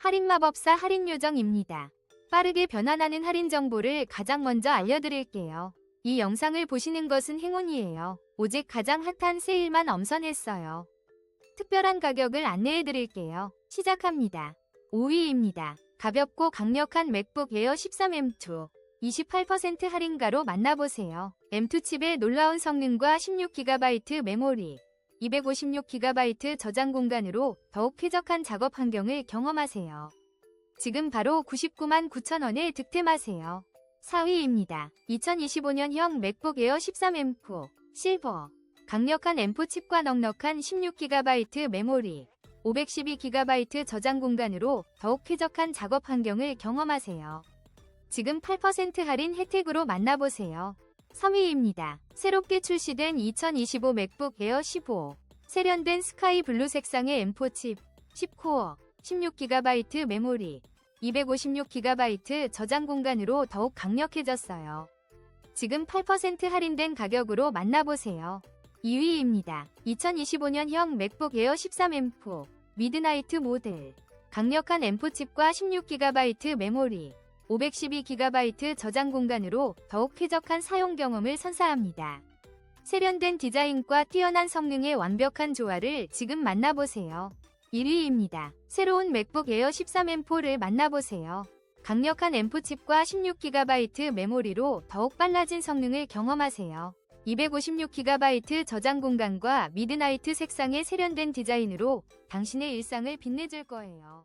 할인 마법사 할인 요정입니다. 빠르게 변환하는 할인 정보를 가장 먼저 알려드릴게요. 이 영상을 보시는 것은 행운이에요. 오직 가장 핫한 세일만 엄선했어요. 특별한 가격을 안내해드릴게요. 시작합니다. 5위입니다. 가볍고 강력한 맥북 에어 13M2. 28% 할인가로 만나보세요. M2 칩의 놀라운 성능과 16GB 메모리, 256GB 저장 공간으로 더욱 쾌적한 작업 환경을 경험하세요. 지금 바로 99만 9천원에 득템하세요. 4위입니다. 2025년형 맥북 에어 13M4 실버 강력한 M4 칩과 넉넉한 16GB 메모리 512GB 저장 공간으로 더욱 쾌적한 작업 환경을 경험하세요. 지금 8% 할인 혜택으로 만나보세요. 3위입니다. 새롭게 출시된 2025 맥북 에어 15 세련된 스카이 블루 색상의 M4 칩 10코어 16GB 메모리 256GB 저장 공간으로 더욱 강력해졌어요. 지금 8% 할인된 가격으로 만나보세요. 2위입니다. 2025년형 맥북 에어 13M4 미드나이트 모델 강력한 M4 칩과 16GB 메모리 512GB 저장 공간으로 더욱 쾌적한 사용 경험을 선사합니다. 세련된 디자인과 뛰어난 성능의 완벽한 조화를 지금 만나보세요. 1위입니다. 새로운 맥북 에어 13M4를 만나보세요. 강력한 M4 칩과 16GB 메모리로 더욱 빨라진 성능을 경험하세요. 256GB 저장 공간과 미드나이트 색상의 세련된 디자인으로 당신의 일상을 빛내줄 거예요.